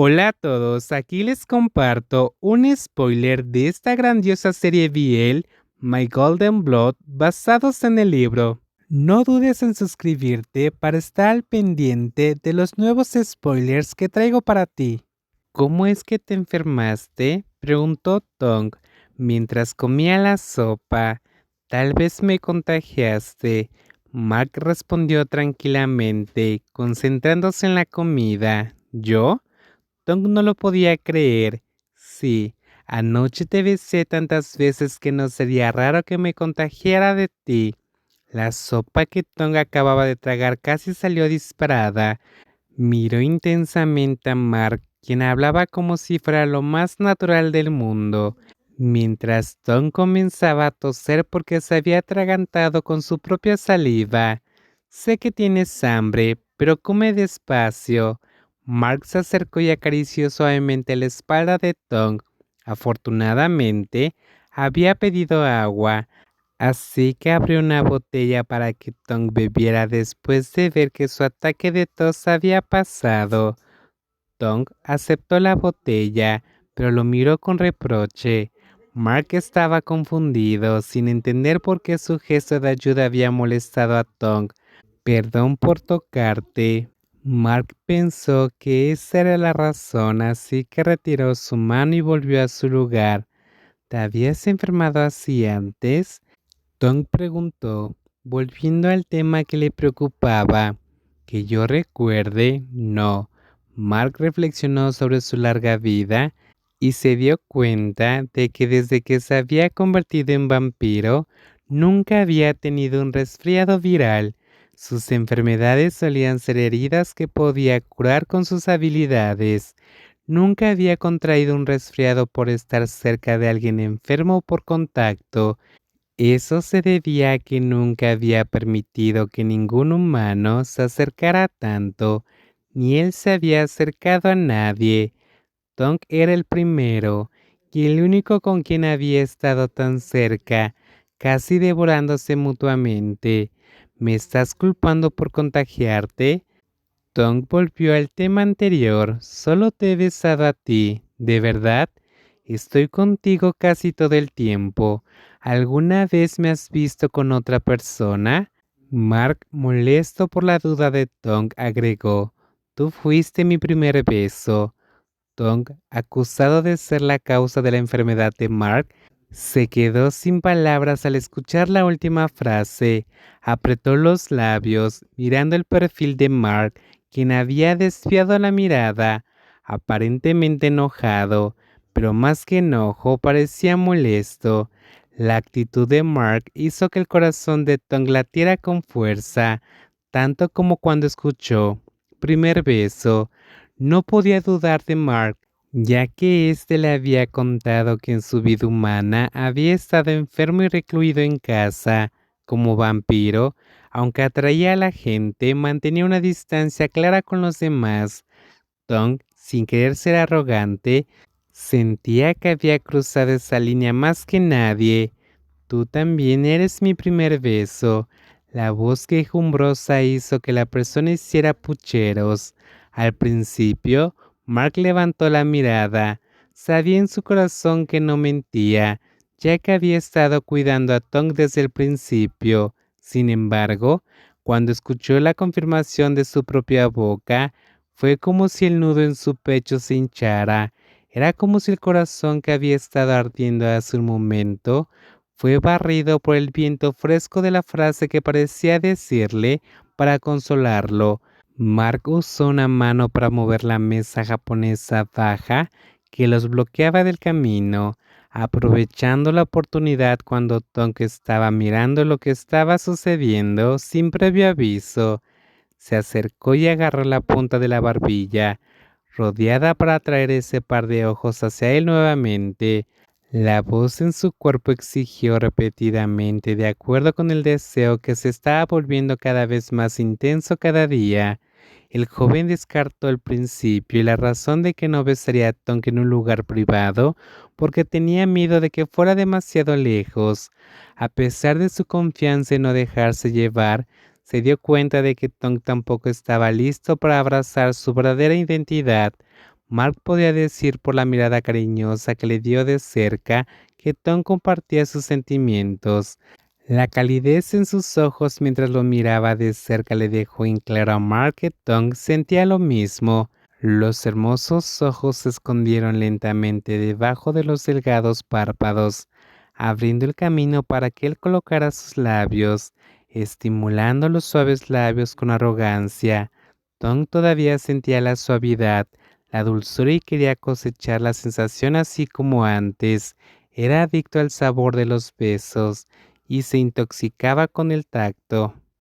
Hola a todos, aquí les comparto un spoiler de esta grandiosa serie BL, My Golden Blood, basados en el libro. No dudes en suscribirte para estar al pendiente de los nuevos spoilers que traigo para ti. ¿Cómo es que te enfermaste? preguntó Tong mientras comía la sopa. Tal vez me contagiaste. Mark respondió tranquilamente, concentrándose en la comida. ¿Yo? Tong no lo podía creer. Sí, anoche te besé tantas veces que no sería raro que me contagiara de ti. La sopa que Tong acababa de tragar casi salió disparada. Miró intensamente a Mark, quien hablaba como si fuera lo más natural del mundo, mientras Tong comenzaba a toser porque se había atragantado con su propia saliva. Sé que tienes hambre, pero come despacio. Mark se acercó y acarició suavemente la espalda de Tong. Afortunadamente, había pedido agua, así que abrió una botella para que Tong bebiera después de ver que su ataque de tos había pasado. Tong aceptó la botella, pero lo miró con reproche. Mark estaba confundido, sin entender por qué su gesto de ayuda había molestado a Tong. Perdón por tocarte, Mark pensó que esa era la razón, así que retiró su mano y volvió a su lugar. ¿Te habías enfermado así antes? Tom preguntó, volviendo al tema que le preocupaba. Que yo recuerde, no. Mark reflexionó sobre su larga vida y se dio cuenta de que desde que se había convertido en vampiro, nunca había tenido un resfriado viral sus enfermedades solían ser heridas que podía curar con sus habilidades. Nunca había contraído un resfriado por estar cerca de alguien enfermo por contacto. Eso se debía a que nunca había permitido que ningún humano se acercara tanto, ni él se había acercado a nadie. Tonk era el primero, y el único con quien había estado tan cerca, casi devorándose mutuamente. ¿Me estás culpando por contagiarte? Tong volvió al tema anterior. Solo te he besado a ti. ¿De verdad? Estoy contigo casi todo el tiempo. ¿Alguna vez me has visto con otra persona? Mark, molesto por la duda de Tong, agregó, Tú fuiste mi primer beso. Tong, acusado de ser la causa de la enfermedad de Mark, se quedó sin palabras al escuchar la última frase. Apretó los labios, mirando el perfil de Mark, quien había desviado la mirada, aparentemente enojado, pero más que enojo parecía molesto. La actitud de Mark hizo que el corazón de Tom latiera con fuerza, tanto como cuando escuchó primer beso. No podía dudar de Mark, ya que éste le había contado que en su vida humana había estado enfermo y recluido en casa como vampiro, aunque atraía a la gente, mantenía una distancia clara con los demás. Tong, sin querer ser arrogante, sentía que había cruzado esa línea más que nadie. Tú también eres mi primer beso. La voz quejumbrosa hizo que la persona hiciera pucheros. Al principio, Mark levantó la mirada. Sabía en su corazón que no mentía, ya que había estado cuidando a Tong desde el principio. Sin embargo, cuando escuchó la confirmación de su propia boca, fue como si el nudo en su pecho se hinchara. Era como si el corazón que había estado ardiendo hace un momento fue barrido por el viento fresco de la frase que parecía decirle para consolarlo. Mark usó una mano para mover la mesa japonesa baja que los bloqueaba del camino, aprovechando la oportunidad cuando Tonk estaba mirando lo que estaba sucediendo sin previo aviso. Se acercó y agarró la punta de la barbilla, rodeada para atraer ese par de ojos hacia él nuevamente. La voz en su cuerpo exigió repetidamente, de acuerdo con el deseo que se estaba volviendo cada vez más intenso cada día. El joven descartó el principio y la razón de que no besaría a Tonk en un lugar privado porque tenía miedo de que fuera demasiado lejos. A pesar de su confianza en no dejarse llevar, se dio cuenta de que Tonk tampoco estaba listo para abrazar su verdadera identidad. Mark podía decir por la mirada cariñosa que le dio de cerca que Tom compartía sus sentimientos. La calidez en sus ojos mientras lo miraba de cerca le dejó en claro a Mark que Tom sentía lo mismo. Los hermosos ojos se escondieron lentamente debajo de los delgados párpados, abriendo el camino para que él colocara sus labios, estimulando los suaves labios con arrogancia. Tom todavía sentía la suavidad, la dulzura y quería cosechar la sensación así como antes. Era adicto al sabor de los besos y se intoxicaba con el tacto.